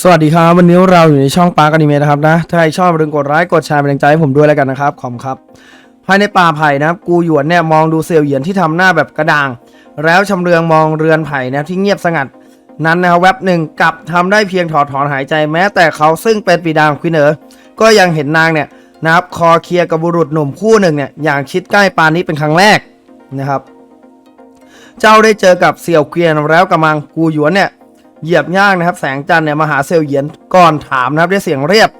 สวัสดีครับ วันนี้เราอยู่ในช่องปาร์กอนิเมะนะครับนะ ถ้าใครชอบอย่าลืมกดไลค์กดแชร์เป็นกำลังใจให้ผมด้วยแล้วกันนะครับ ขอบครับ ภายในป่าไผ่นะครับ กูหยวนเนี่ยมองดูเซียวเหยียนที่ทำหน้าแบบกระด่าง แล้วชำเลืองมองเรือนไผ่นะครับที่เงียบสงัด นั้นนะครับแวบหนึ่งกลับทำได้เพียงถอดถอนหายใจแม้ แต่เขาซึ่งเป็นปีดาของควินเอ๋อก็ยังเห็นนางเนี่ยนะครับคอเคลียกับบุรุษหนุ่มคู่หนึ่งเนี่ยอย่างชิดใกล้ปานนี้เป็นครั้งแรกนะครับ เจ้าได้เจอกับเสี่ยวเกวียนแล้วกำลังกูหยวนเนี่ย เหยียบย่างนะครับ แสงจันทร์เนี่ยมาหาเซลเหยียนก่อนถามนะครับด้วยเสียงเรียบ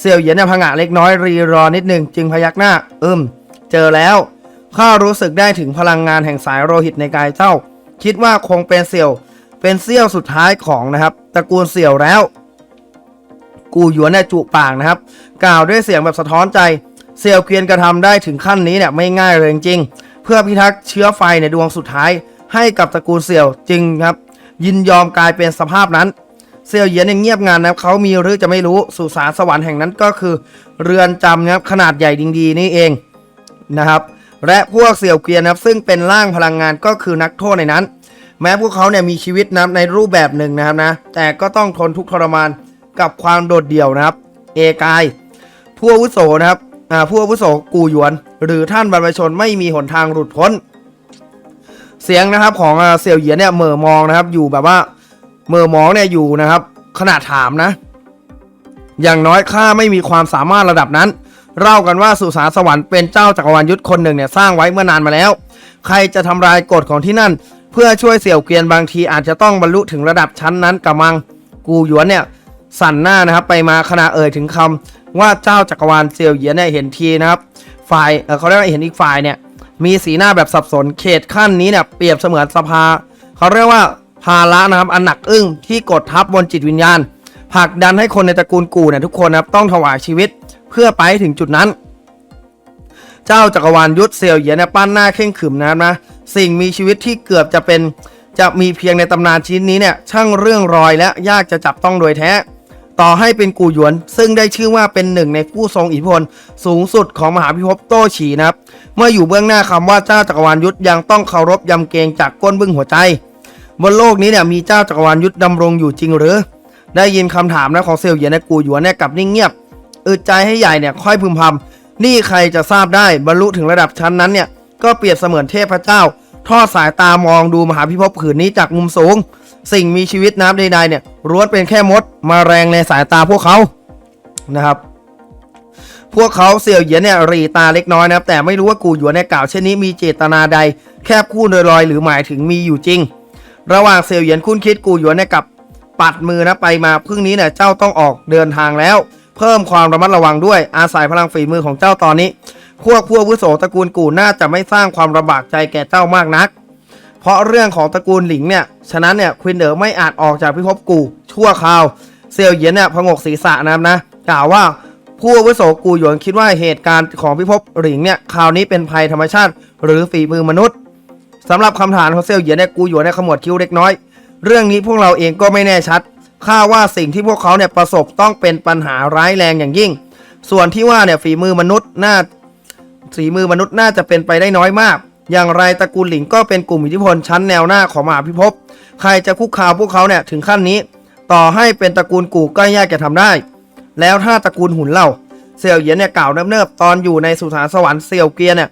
เซลเหยียนเนี่ยพงะเล็กน้อยรีรอนิดหนึ่งจึงพยักหน้าอืมเจอแล้วข้ารู้สึกได้ถึงพลังงานแห่งสายโลหิตในกายเจ้า คิดว่าคงเป็นเสี่ยว เป็นเสี้ยวสุดท้ายของนะครับตระกูลเสี่ยวแล้ว กูหยวนเนี่ยจุปากนะครับ กล่าวด้วยเสียงแบบสะท้อนใจเซียวเกวียนกระทำได้ถึงขั้นนี้เนี่ยไม่ง่ายเลยจริง เพื่อพิทักษ์เชื้อไฟในดวงสุดท้ายให้กับตระกูลเสี่ยวจริงครับ ยินยอมกลายเป็นสภาพนั้น เซียวเหยียนยังเงียบงานนะครับเขามีหรือจะไม่รู้สุสานสวรรค์แห่งนั้นก็คือ เรือนจำนะครับขนาดใหญ่ดิงดีนี่เองนะครับ และพวกเสี่ยวเกวียนนะครับซึ่งเป็นร่างพลังงานก็คือนักโทษในนั้น แม้พวกเขาเนี่ยมีชีวิตนะในรูปแบบหนึ่งนะครับนะแต่ก็ต้องทนทุกข์ทรมานกับความโดดเดี่ยวนะครับ เอกายผู้อาวุโสนะครับผู้อาวุโสกูหยวน หรือท่านบรรพชนไม่มีหนทางหลุดพ้น เสียงนะครับของเสี่ยวเหยียนเนี่ยเหม่อมองนะครับ อยู่แบบว่าเหม่อมองเนี่ยอยู่นะครับ ขนาดถามนะ อย่างน้อยข้าไม่มีความสามารถระดับนั้นเล่ากันว่าสุสานสวรรค์เป็นเจ้าจักรวาลยุทธคนหนึ่งเนี่ยสร้างไว้เมื่อนานมาแล้ว ใครจะทำลายกฎของที่นั่น เพื่อช่วยเสี่ยวเกวียนบางทีอาจจะต้องบรรลุถึงระดับชั้นนั้นกะมังกูหยวนเนี่ยสั่นหน้านะครับไปมาขณะเอ่ยถึงคำว่าเจ้าจักรวาลเซียวเหยียนเนี่ยเห็นทีนะครับ ฝ่ายเอ่อเขาเรียกว่าเห็นอีกฝ่ายเนี่ย มีสีหน้าแบบสับสนเขตขั้นนี้เนี่ยเปรียบเสมือนสภา เขาเรียกว่าภาระนะครับอันหนักอึ้งที่กดทับบนจิตวิญญาณผลักดันให้คนในตระกูลกูเนี่ยทุกคนนะครับต้องถวายชีวิตเพื่อไปถึงจุดนั้น เจ้าจักรวาลยุทธเซียวเหยียนเนี่ยปั้นหน้าเข่งขึมนะนะสิ่งมีชีวิตที่เกือบจะเป็นจะมีเพียงในตำนานชิ้นนี้เนี่ยช่างเรื่องรอยและยากจะจับต้องโดยแท้ ต่อให้เป็นกูหยวน ซึ่งได้ชื่อว่าเป็นหนึ่งในผู้ทรงอิทธิพลสูงสุดของมหาพิภพโต้ฉีนะครับ เมื่ออยู่เบื้องหน้าคำว่าเจ้าจักรวาลยุทธยังต้องเคารพยำเกรงจากก้นบึ้งหัวใจ บนโลกนี้เนี่ยมีเจ้าจักรวาลยุทธดำรงอยู่จริงหรือ ได้ยินคำถามนะของเซลเยียนในกูหยวนเนี่ยกลับนิ่งเงียบอึดใจให้ใหญ่เนี่ยค่อยพึมพำนี่ใครจะทราบได้บรรลุถึงระดับชั้นนั้นเนี่ยก็เปรียบเสมือนเทพเจ้า ทอดสายตามองดูมหาพิภพผืนนี้จากมุมสูง สิ่งมีชีวิตน้ำใดๆเนี่ยล้วนเป็นแค่มดมาแรงในสายตาพวกเขานะครับ พวกเขาเสี่ยวเหยียนเนี่ยรีตาเล็กน้อยนะครับ แต่ไม่รู้ว่ากูหยวนเนี่ยกล่าวเช่นนี้มีเจตนาใด แคบคู่โดยลอยหรือหมายถึงมีอยู่จริง ระหว่างเสี่ยวเหยียนคุ้นคิดกูหยวนเนี่ยกับปัดมือนะไปมาพึ่งนี้เนี่ยเจ้าต้องออกเดินทางแล้ว เพิ่มความระมัดระวังด้วยอาศัยพลังฝีมือของเจ้าตอนนี้ พวกพวกวุโสตระกูลกูน่าจะไม่สร้างความลำบากใจแก่เจ้ามากนัก ราะเรื่องของตระกูลหลิงเนี่ย ฉะนั้นเนี่ยควินเดอร์ไม่อาจออกจากพิภพกูชั่วคราว เซียวเหยียนเนี่ยพงกศีรษะนะครับนะ กล่าวว่าผู้วุโสกูหยวนคิดว่าเหตุการณ์ของพิภพหลิงเนี่ยคราวนี้เป็นภัยธรรมชาติ หรือฝีมือมนุษย์สำหรับคำถามของเซียวเหยียนเนี่ยกูหยวนเนี่ยขมวดคิ้วเล็กน้อย เรื่องนี้พวกเราเองก็ไม่แน่ชัดข้าว่าสิ่งที่พวกเขาเนี่ยประสบต้องเป็นปัญหาร้ายแรงอย่างยิ่ง ส่วนที่ว่าเนี่ยฝีมือมนุษย์น่าฝีมือมนุษย์น่าจะเป็นไปได้น้อยมาก อย่างไรตระกูลหลิงก็เป็นกลุ่มอิทธิพลชั้นแนวหน้าของมหาพิภพ ใครจะคุกคามพวกเขาเนี่ยถึงขั้นนี้ ต่อให้เป็นตระกูลกูก็ยากจะทำได้ แล้วถ้าตระกูลหุ่นเล่าเสี่ยวเหยียนเนี่ยกล่าวเนิบๆตอนอยู่ในสุสานสวรรค์เสี่ยวเกียเนี่ย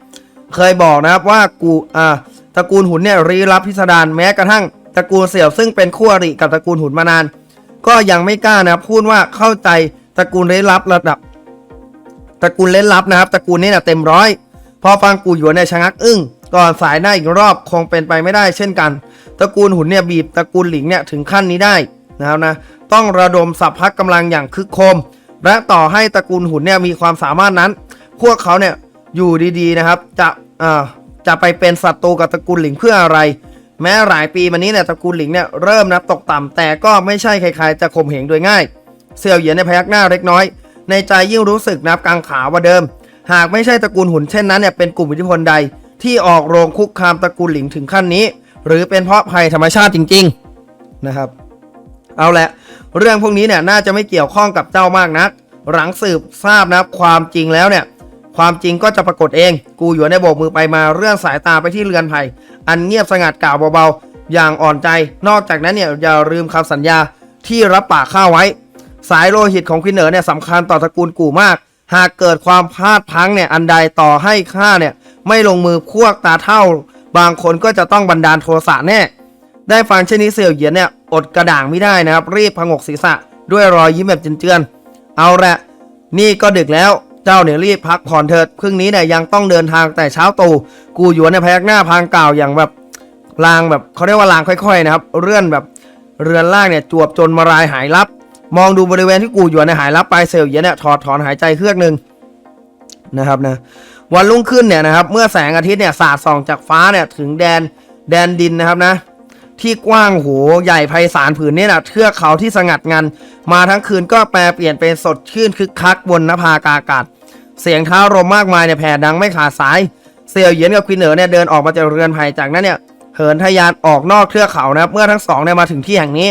เคยบอกนะครับว่ากูอ่าตระกูลหุ่นเนี่ยรีรับพิสดารแม้กระทั่งตระกูลเสี่ยวซึ่งเป็นคู่อริกับตระกูลหุ่นมานาน ก็ยังไม่กล้านะครับพูดว่าเข้าใจตระกูลเร้ลับระดับ ตระกูลเล่นลับนะครับตระกูลนี้เนี่ยเต็มร้อยพอฟังกูหยวนเนี่ยชะงักอึ้ง ก่อนสายหน้าอีกรอบคงเป็นไปไม่ได้เช่นกัน ตระกูลหุ่นเนี่ยบีบตระกูลหลิงเนี่ยถึงขั้นนี้ได้นะครับนะต้องระดมสัพพะกกำลังอย่างคึกโคม และต่อให้ตระกูลหุ่นเนี่ยมีความสามารถนั้น พวกเขาเนี่ยอยู่ดีๆนะครับจะอ่าจะไปเป็นศัตรูกับตระกูลหลิงเพื่ออะไร แม้หลายปีมานี้เนี่ยตระกูลหลิงเนี่ยเริ่มนับตกต่ำแต่ก็ไม่ใช่ใครๆจะข่มเหงโดยง่าย เสี่ยวเหยียนในพยักหน้าเล็กน้อย ในใจยิ่งรู้สึกนับกังขาว่าเดิม หากไม่ใช่ตระกูลหุ่นเช่นนั้นเนี่ยเป็นกลุ่มอิทธิพลใด ที่ออกโรงคุกคามตระกูลหลิงถึงขั้นนี้ หรือเป็นเพราะภัยธรรมชาติจริง ๆนะครับ เอาละเรื่องพวกนี้เนี่ยน่าจะไม่เกี่ยวข้องกับเจ้ามากนัก หลังสืบทราบนะความจริงแล้วเนี่ยความจริงก็จะปรากฏเอง กูหยวนได้โบกมือไปมาเรื่องสายตาไปที่เรือนไผ่อันเงียบสงัดกล่าวเบาๆ อย่างอ่อนใจ นอกจากนั้นเนี่ยอย่าลืมคำสัญญาที่รับปากข้าไว้ สายโลหิตของควินเหนอเนี่ยสำคัญต่อตระกูลกู่มาก หากเกิดความพลาดพังเนี่ยอันใดต่อให้ข้าเนี่ย ไม่ลงมือพวกตาเท่า บางคนก็จะต้องบันดาลโทสะแน่ ได้ฟังเช่นนี้เสี่ยวเหยียนเนี่ยอดกระด่างไม่ได้นะครับ รีบพงกศีรษะด้วยรอยยิ้มแบบเจือนๆเอาละนี่ก็ดึกแล้วเจ้าเนี่ยรีบพักผ่อนเถิดพรุ่งนี้เนี่ยยังต้องเดินทางแต่เช้าตู่กูหยวนเนี่ยพยักหน้าพางกล่าวอย่างแบบลางแบบเขาเรียกว่าลางค่อยๆนะครับ เรื่อนแบบเรือนล่างเนี่ยจวบจนมารายหายลับ มองดูบริเวณที่กูหยวนเนี่ยหายลับไปเสี่ยวเหยียนเนี่ยถอดถอนหายใจเครือกหนึ่งนะครับนะ วันรุ่งขึ้นเนี่ยนะครับเมื่อแสงอาทิตย์เนี่ยสาดส่องจากฟ้าเนี่ยถึงแดนแดนดินนะครับนะที่กว้างโหใหญ่ไพศาลผืนนี้นะเทือกเขาที่สงัดงัน มาทั้งคืนก็แปลเปลี่ยนเป็นสดชื่นคึกคักบนนภากากาศเสียงเท้ารมมากมายเนี่ยแผ่ดังไม่ขาดสาย เสี่ยวเหยียนกับควินเหนอเนี่ยเดินออกมาจากเรือนไผ่จากนั้นเนี่ยเหินทะยานออกนอกเทือกเขานะครับเมื่อทั้งสองเนี่ยมาถึงที่แห่งนี้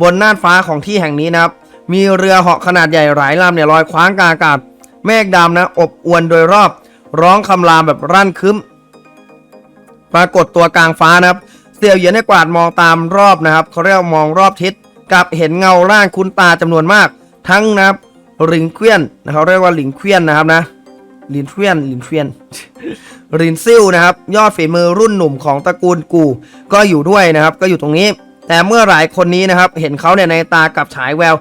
บนน่านฟ้าของที่แห่งนี้นะครับมีเรือเหาะขนาดใหญ่หลายลำเนี่ยลอยคว้างกางอากาศเมฆดำนะอบอวนโดยรอบ ร้องคำรามแบบรั่นคึ้ม ปรากฏตัวกลางฟ้านะครับ เสี่ยวเหยียนได้กวาดมองตามรอบนะครับเขาเรียกมองรอบทิศกับเห็นเงาร่างคุ้นตาจำนวนมาก ทั้งนะครับหลิงเควียนนะเขาเรียกว่าหลิงเควียนนะครับนะลินเควียนลินเควียนรินซิลนะครับ ยอดฝีมือรุ่นหนุ่มของตระกูลกู ก็อยู่ด้วยนะครับ ก็อยู่ตรงนี้ แต่เมื่อหลายคนนี้นะครับ เห็นเขาเนี่ยในตากับฉายแวว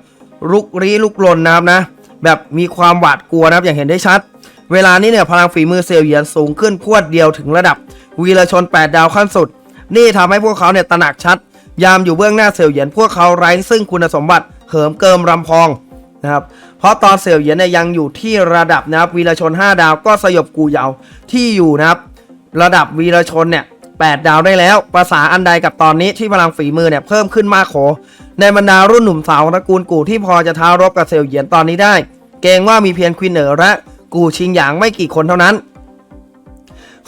ลุกรี้ลุกลนนะครับนะ แบบมีความหวาดกลัวนะครับ อย่างเห็นได้ชัด เวลานี้เนี่ยพลังฝีมือเซลเยียนสูงขึ้นพวดเดียวถึงระดับ วีรชน 8 ดาวขั้นสุด นี่ทำให้พวกเขาเนี่ยตระหนักชัด ยามอยู่เบื้องหน้าเซลเยียนพวกเขาไร้ซึ่งคุณสมบัติเหิมเกิมรำพองนะครับเพราะตอนเซลเยียนเนี่ยยังอยู่ที่ระดับนะครับวีรชน 5 ดาวก็สยบกูเยาที่อยู่นะครับระดับวีรชนเนี่ย8ดาวได้แล้ว ภาษาอันใดกับตอนนี้ที่พลังฝีมือเนี่ยเพิ่มขึ้นมากโข ในบรรดารุ่นหนุ่มสาวตระกูลกู่ที่พอจะท้ารบกับเซลเยียนตอนนี้ได้ เกรงว่ามีเพียงควินเหนอและ กูชิงหยางไม่กี่คนเท่านั้น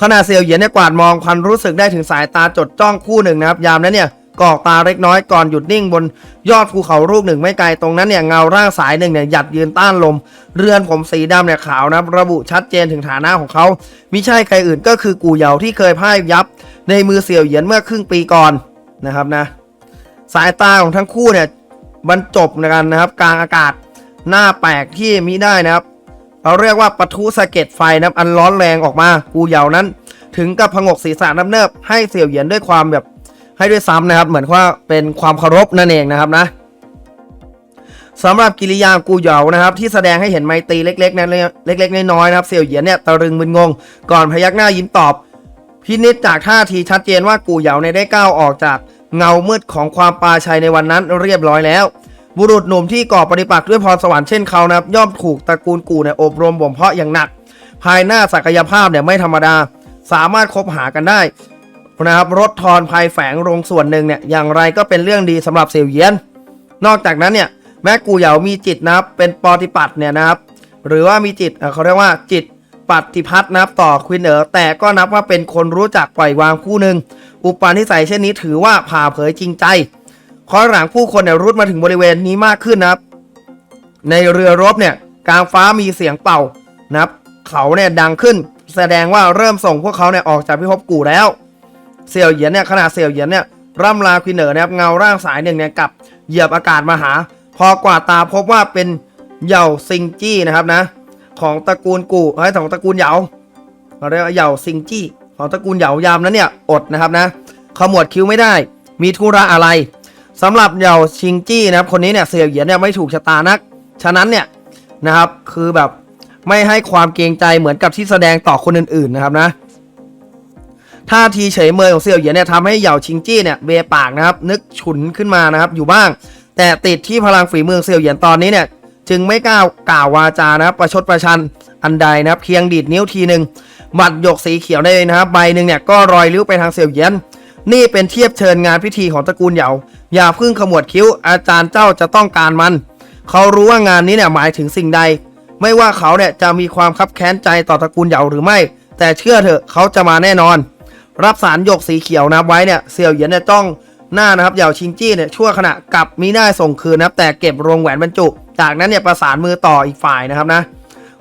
ขณะเซียวเหยียนเนี่ยกวาดมองพันรู้สึกได้ถึงสายตาจดจ้องคู่หนึ่งนะครับ ยามนั้นเนี่ยกอกตาเล็กน้อยก่อนหยุดนิ่งบนยอดภูเขาลูกหนึ่งไม่ไกลตรงนั้นเนี่ยเงาร่างสายหนึ่งเนี่ยหยัดยืนต้านลม เรือนผมสีดำเนี่ยขาวนะครับระบุชัดเจนถึงฐานะของเขามิใช่ใครอื่นก็คือกูเหยาที่เคยพ่ายยับ ในมือเสี่ยวเหยียนเมื่อครึ่งปีก่อนนะครับนะ สายตาของทั้งคู่เนี่ยบรรจบกันนะครับ กลางอากาศหน้าแปลกที่มิได้นะครับ เราเรียกว่าปะทุสะเก็ดไฟนะครับอันร้อนแรงออกมากูเหยานั้น ถึงกับพงกศีรษะน้ำเนิบให้เสี่ยวเหยียนด้วยความแบบให้ด้วยซ้ำนะครับ เหมือนว่าเป็นความเคารพนั่นเองนะครับนะสำหรับกิริยากูเหยานะครับ ที่แสดงให้เห็นไมตรีเล็กๆนั้นเล็ก ๆ น้อยๆนะครับเสี่ยวเหยียนเนี่ยตะลึงมึนงง ก่อนพยักหน้ายิ้มตอบ พินิจจากท่าทีชัดเจนว่ากูเหยาในได้ก้าวออกจากเงามืดของความปลาชัยในวันนั้นเรียบร้อยแล้ว บุรุษหนุ่มที่ก่อปฏิปักษ์ด้วยพรสวรรค์เช่นเขานะครับย่อมถูกตระกูลกูเนี่ยอบรมบ่มเพาะอย่างหนัก ภายหน้าศักยภาพเนี่ยไม่ธรรมดา สามารถคบหากันได้นะครับลดทอนภัยแฝงลงส่วนหนึ่งเนี่ยอย่างไรก็เป็นเรื่องดีสำหรับเสี่ยวเยียน นอกจากนั้นเนี่ยแม้กูเหยามีจิตนะครับเป็นปฏิปัติเนี่ยนะครับ หรือว่ามีจิตเขาเรียกว่าจิตปฏิพัฒน์นะครับต่อควินเอ๋อแต่ก็นับว่าเป็นคนรู้จักปล่อยวางคู่หนึ่งอุปนิสัยเช่นนี้ถือว่าผ่าเผยจริงใจ ขอหลังผู้คนเนี่ยรุดมาถึงบริเวณนี้มากขึ้นนะครับ ในเรือรบเนี่ยกลางฟ้ามีเสียงเป่านะครับ เขาเนี่ยดังขึ้น แสดงว่าเริ่มส่งพวกเขาเนี่ยออกจากพิภพกู่แล้ว เสี่ยวเหยียนเนี่ยขณะเสี่ยวเหยียนเนี่ยร่ำลาควินเอ๋อนะครับเงาร่างสายหนึ่งเนี่ยกับเหยียบอากาศมาหา พอกวาดตาพบว่าเป็นเหย่าซิงจี้นะครับนะ ของตระกูลกูเฮ้ของตระกูลเหยาเขาเรียกว่าเหยาซิงจี้ของตระกูลเหยายามนั้นเนี่ยอดนะครับนะขมวดคิ้วไม่ได้ มีธุระอะไร สำหรับเหยาชิงจี้นะครับคนนี้เนี่ยเสี่ยวเหยียนเนี่ยไม่ถูกชะตานัก ฉะนั้นเนี่ยนะครับคือแบบไม่ให้ความเกรงใจเหมือนกับที่แสดงต่อคนอื่นๆนะครับนะท่าทีเฉยเมยของเสี่ยวเหยียนเนี่ยทำให้เหยาชิงจี้เนี่ยเบปากนะครับนึกฉุนขึ้นมานะครับอยู่บ้าง แต่ติดที่พลังฝีมือเสี่ยวเหยียนตอนนี้เนี่ยจึงไม่กล้ากล่าววาจานะครับประชดประชันอันใดนะครับเพียงดีดนิ้วทีหนึ่งบัตรหยกสีเขียวได้เลยนะครับใบหนึ่งเนี่ยก็รอยลิ้วไปทางเสี่ยวเหยียน นี่เป็นเทียบเชิญงานพิธีของตระกูลเหยา อย่าพึ่งขมวดคิ้ว อาจารย์เจ้าจะต้องการมัน เขารู้ว่างานนี้เนี่ยหมายถึงสิ่งใด ไม่ว่าเขาเนี่ยจะมีความคับแค้นใจต่อตระกูลเหยาหรือไม่ แต่เชื่อเถอะเขาจะมาแน่นอน รับสารหยกสีเขียวนับไว้เนี่ยเสี่ยวเหยียนเนี่ยจ้องหน้านะครับเหยาชิงจี้เนี่ยชั่วขณะกลับมีหน้าส่งคืนนะครับแต่เก็บรวงแหวนบรรจุ จากนั้นเนี่ยประสานมือต่ออีกฝ่ายนะครับนะ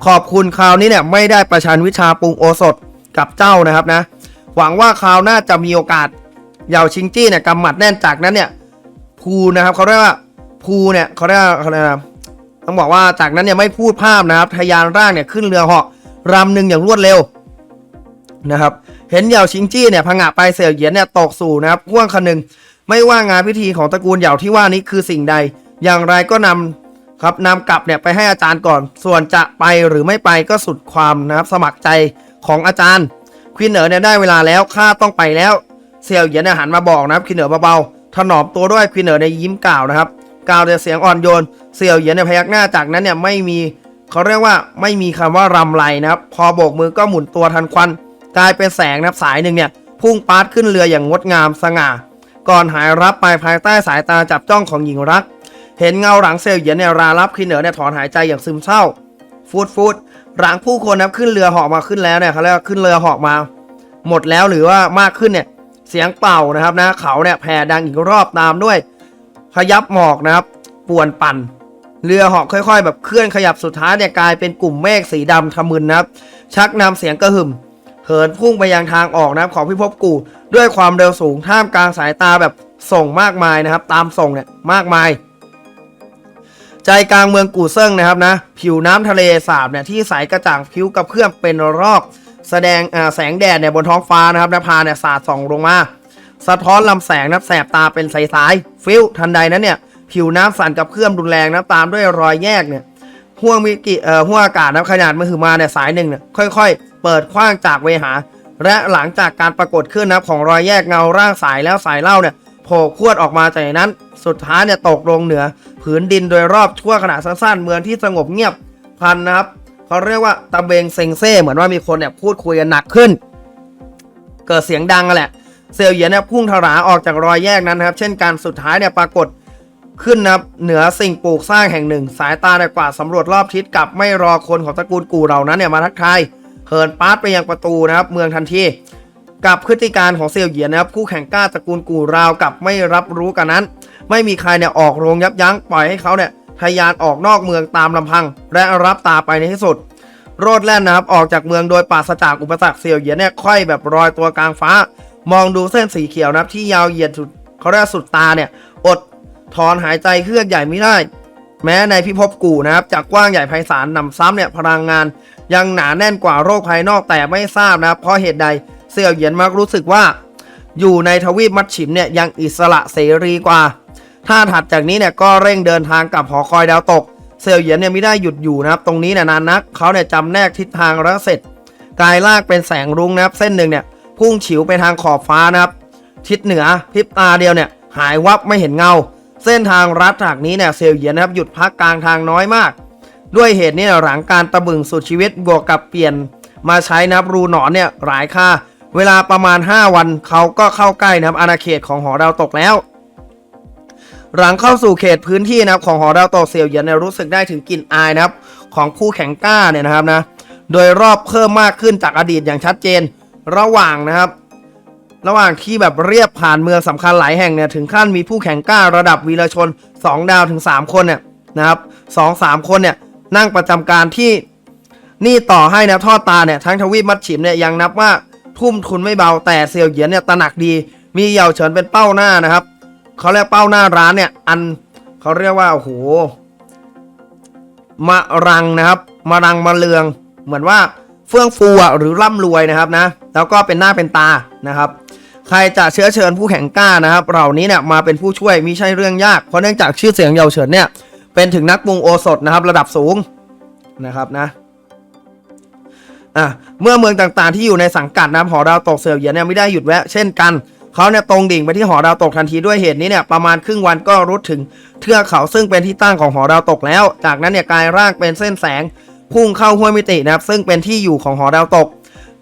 ขอบคุณคราวนี้เนี่ยไม่ได้ประชันวิชาปรุงโอสถกับเจ้านะครับนะ หวังว่าคราวหน้าจะมีโอกาสเหยาชิงจี้เนี่ยกำหมัดแน่นจากนั้นเนี่ย ภูนะครับเขาเรียกว่าภูเนี่ยเขาเรียกว่าเขาเรียกว่าต้องบอกว่าจากนั้นเนี่ยไม่พูดภาพนะครับทยานร่างเนี่ยขึ้นเรือเหาะรำหนึ่งอย่างรวดเร็วนะครับเห็นเหยาชิงจี้เนี่ยผงะไปเสี่ยวเหยียนเนี่ยตกสู่นะครับพ่วงคันหนึ่งไม่ว่างานพิธีของตระกูลเหยาที่ว่านี้คือสิ่งใด อย่างไรก็นำครับนำกลับเนี่ยไปให้อาจารย์ก่อน ส่วนจะไปหรือไม่ไปก็สุดความนะครับสมัครใจของอาจารย์ควินเหนอเนี่ยได้เวลาแล้วข้าต้องไปแล้วเสี่ยวเหยียนเนี่ยหันมาบอกนะครับควินเหนอเบาๆ ถนอมตัวด้วยควินเหนอเนี่ยยิ้มกล่าวนะครับ กล่าวแต่เสียงอ่อนโยน เสี่ยวเหยียนเนี่ยพยักหน้าจากนั้นเนี่ยไม่มีเขาเรียกว่าไม่มีคำว่ารำไรนะครับ พอโบกมือก็หมุนตัวทันควัน กลายเป็นแสงนะครับสายหนึ่งเนี่ยพุ่งปาดขึ้นเรืออย่างงดงามสง่า ก่อนหายรับไปภายใต้สายตาจับจ้องของหญิงรัก เห็นเงาหลังเซลเหยียนเนี่ยรารับควินเหนอเนี่ยถอนหายใจอย่างซึมเศร้า ฟูดฟูดหลังผู้คนนะครับขึ้นเรือหาะมาขึ้นแล้วเนี่ยเขาเรียกว่าขึ้นเรือหาะมา หมดแล้วหรือว่ามากขึ้นเนี่ย เสียงเป่านะครับนะเขาเนี่ยแผ่ดังอีกรอบตามด้วยพยับหมอกนะครับป่วนปั่น เรือเหาะค่อย ๆ แบบเคลื่อนขยับสุดท้ายเนี่ยกลายเป็นกลุ่มเมฆสีดำทะมึนนะครับ ชักนำเสียงกระหึ่มเหินพุ่งไปยังทางออกนะครับของพิภพกูด้วยความเร็วสูงท่ามกลางสายตาแบบส่งมากมายนะครับ ตามส่งเนี่ยมากมาย ใจกลางเมืองกูเซิงนะครับนะ ผิวน้ำทะเลสาบเนี่ยที่ใสกระจ่างผิวกับเพื่อมเป็นรอบ แสดงแสงแดดเนี่ยบนท้องฟ้านะครับนภาเนี่ยสาดส่องลงมา สะท้อนลำแสงนับแสบตาเป็นสายๆฟิวทันใดนั้นเนี่ย ผิวน้ำสั่นกับเพื่อมรุนแรงนะตามด้วยรอยแยกเนี่ยห่วงมิกิเอ่อห่วงอากาศนะขนาดมือถือมาเนี่ยสายหนึ่งเนี่ยค่อย ๆ เปิดคว้างจากเวหา และหลังจากการปรากฏขึ้นนะของรอยแยกเงาร่างสายแล้วสายเล่าเนี่ยโผล่พรวดออกมาจากนั้น สุดท้ายเนี่ยตกลงเหนือ ผืนดินโดยรอบชั่วขณะสั้นๆเมืองที่สงบเงียบพันนะครับ เขาเรียกว่าตะเบงเซ็งเซ่เหมือนว่ามีคนเนี่ยพูดคุยกันหนักขึ้น เกิดเสียงดังกันแหละ เซลเหยียนเนี่ยพุ่งถราออกจากรอยแยกนั้นนะครับ เช่นการสุดท้ายเนี่ยปรากฏขึ้นนะเหนือสิ่งปลูกสร้างแห่งหนึ่ง สายตาเนี่ยกว่าสำรวจรอบทิศกลับไม่รอคนของตระกูลกูเหล่านั้นเนี่ยมาทักทายเหินปาดไปยังประตูนะครับ เมืองทันทีกับพฤติการของเซลเหยียนนะครับคู่แข่งกล้าตระกูลกูราวกับไม่รับรู้กันนั้น ไม่มีใครเนี่ยออกโรงยับยั้งปล่อยให้เขาเนี่ย ทยานออกนอกเมืองตามลำพัง และรับตาไปในที่สุด โรดแล่นนะครับออกจากเมืองโดยปราศจากอุปสรรคเสี่ยวเหยียนเนี่ยค่อยแบบรอยตัวกลางฟ้า มองดูเส้นสีเขียวนะครับที่ยาวเหยียดสุดเขาเรียกสุดตาเนี่ยอดถอนหายใจเครื่องใหญ่ไม่ได้ แม้ในพิภพกู่นะครับจากกว้างใหญ่ไพศาลนำซ้ำเนี่ยพลังงาน ยังหนาแน่นกว่าโรคภายนอกแต่ไม่ทราบนะครับเพราะเหตุใดเสี่ยวเหยียนมักรู้สึกว่า อยู่ในทวีปมัดฉิมเนี่ยยังอิสระเสรีกว่า ถ้าถัดจากนี้เนี่ยก็เร่งเดินทางกลับหอคอยดาวตก เซลเยียนเนี่ยไม่ได้หยุดอยู่นะครับ ตรงนี้เนี่ยนานนักเขาเนี่ยจำแนกทิศทางแล้วเสร็จกลายลากเป็นแสงรุ้งนะครับ เส้นหนึ่งเนี่ยพุ่งฉิวไปทางขอบฟ้านะครับ ทิศเหนือพริบตาเดียวเนี่ยหายวับไม่เห็นเงา เส้นทางรัดจากนี้เนี่ยเซลเยียนนะครับหยุดพักกลางทางน้อยมาก ด้วยเหตุนี้หลังการตะบึงสุดชีวิตบวกกับเปลี่ยน มาใช้นะครับรูหนอนเนี่ยหลายค่า เวลาประมาณ 5 วันเขาก็เข้าใกล้นะครับอาณาเขตของหอดาวตกแล้ว หลังเข้าสู่เขตพื้นที่นะครับของหอดาวตกเซียวเหยียนเนี่ยรู้สึกได้ถึงกลิ่นอายนะครับของคู่แข่งก้าเนี่ยนะครับนะโดยรอบเพิ่มมากขึ้นจากอดีตอย่างชัดเจนระหว่างนะครับ ระหว่างที่แบบเรียบผ่านเมืองสำคัญหลายแห่งเนี่ยถึงขั้นมีผู้แข่งก้าระดับวีรชน 2 ดาวถึง 3 คนเนี่ยนะครับสองสามคนเนี่ยนั่งประจำการที่นี่ต่อให้นะทอดตาเนี่ยทั้งทวีปมัดฉิมเนี่ยยังนับว่าทุ่มทุนไม่เบาแต่เซียวเหยียนเนี่ยตระหนักดี มีเหยาเฉินเป็นเป้าหน้านะครับ เขาเรียกเป้าหน้าร้านเนี่ย อันเขาเรียกว่าโอ้โหมารังนะครับ มารังมาเลือง เหมือนว่าเฟื่องฟูหรือร่ำรวยนะครับนะ แล้วก็เป็นหน้าเป็นตานะครับ ใครจะเชื้อเชิญผู้แข่งกล้านะครับ เหล่านี้เนี่ยมาเป็นผู้ช่วยมิใช่เรื่องยาก เพราะเนื่องจากชื่อเสียงเยาวเฉินเนี่ย เป็นถึงนักปรุงโอสถนะครับ ระดับสูงนะครับนะอะเมื่อเมืองต่างๆที่อยู่ในสังกัดนะครับหอดาวตกเสี่ยวเหยียนเนี่ยไม่ได้หยุดแวะเช่นกัน เขาเนี่ยตรงดิ่งไปที่หอดาวตกทันทีด้วยเหตุนี้เนี่ยประมาณครึ่งวันก็รุดถึงเทือกเขาซึ่งเป็นที่ตั้งของหอดาวตกแล้ว จากนั้นเนี่ยกลายร่างเป็นเส้นแสงพุ่งเข้าห้วยมิตินะครับซึ่งเป็นที่อยู่ของหอดาวตก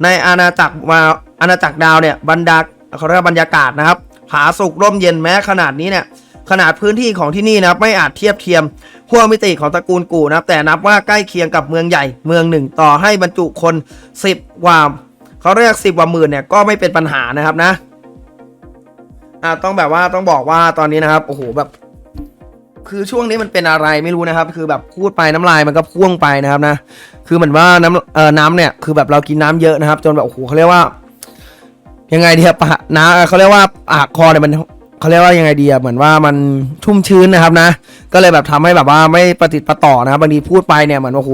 ในอาณาจักรมาอาณาจักรดาวเนี่ยบรรดาเขาเรียกบรรยากาศนะครับผาสุกร่มเย็นแม้ขนาดนี้เนี่ยขนาดพื้นที่ของที่นี่นะครับไม่อาจเทียบเทียมห้วงมิติของตระกูลกูนะครับแต่นับว่าใกล้เคียงกับเมืองใหญ่เมืองหนึ่งต่อให้บรรจุคน 10กว่าเขาเรียก10กว่าหมื่นเนี่ยก็ไม่เป็นปัญหานะครับนะ อะต้องแบบว่าต้องบอกว่าตอนนี้นะครับโอ้โหแบบ คือช่วงนี้มันเป็นอะไรไม่รู้นะครับ คือแบบพูดไปน้ำลายมันก็พ่วงไปนะครับนะคือเหมือนว่าน้ำเอ่อน้ำเนี่ยคือแบบเรากินน้ำเยอะนะครับ จนแบบโอ้โหเขาเรียกว่า ยังไงดีอะปะน้ำเขาเรียกว่าอากคอเนี่ยมันเขาเรียกว่ายังไงดีอะเหมือนว่ามันชุ่มชื้นนะครับนะ ก็เลยแบบทำให้แบบว่าไม่ปฏิติดประต่อนะครับบางทีพูดไปเนี่ยเหมือนว่าโอ้โห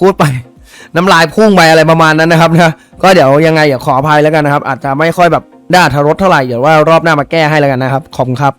พูดไปน้ำลายพุ่งไปอะไรประมาณนั้นนะครับนะก็เดี๋ยวยังไงอย่าขออภัยแล้วกันนะครับ อาจจะไม่ค่อยแบบ ด่าทารถเท่าไหร่เดี๋ยวว่ารอบหน้ามาแก้ให้แล้วกันนะครับขอบคุณครับ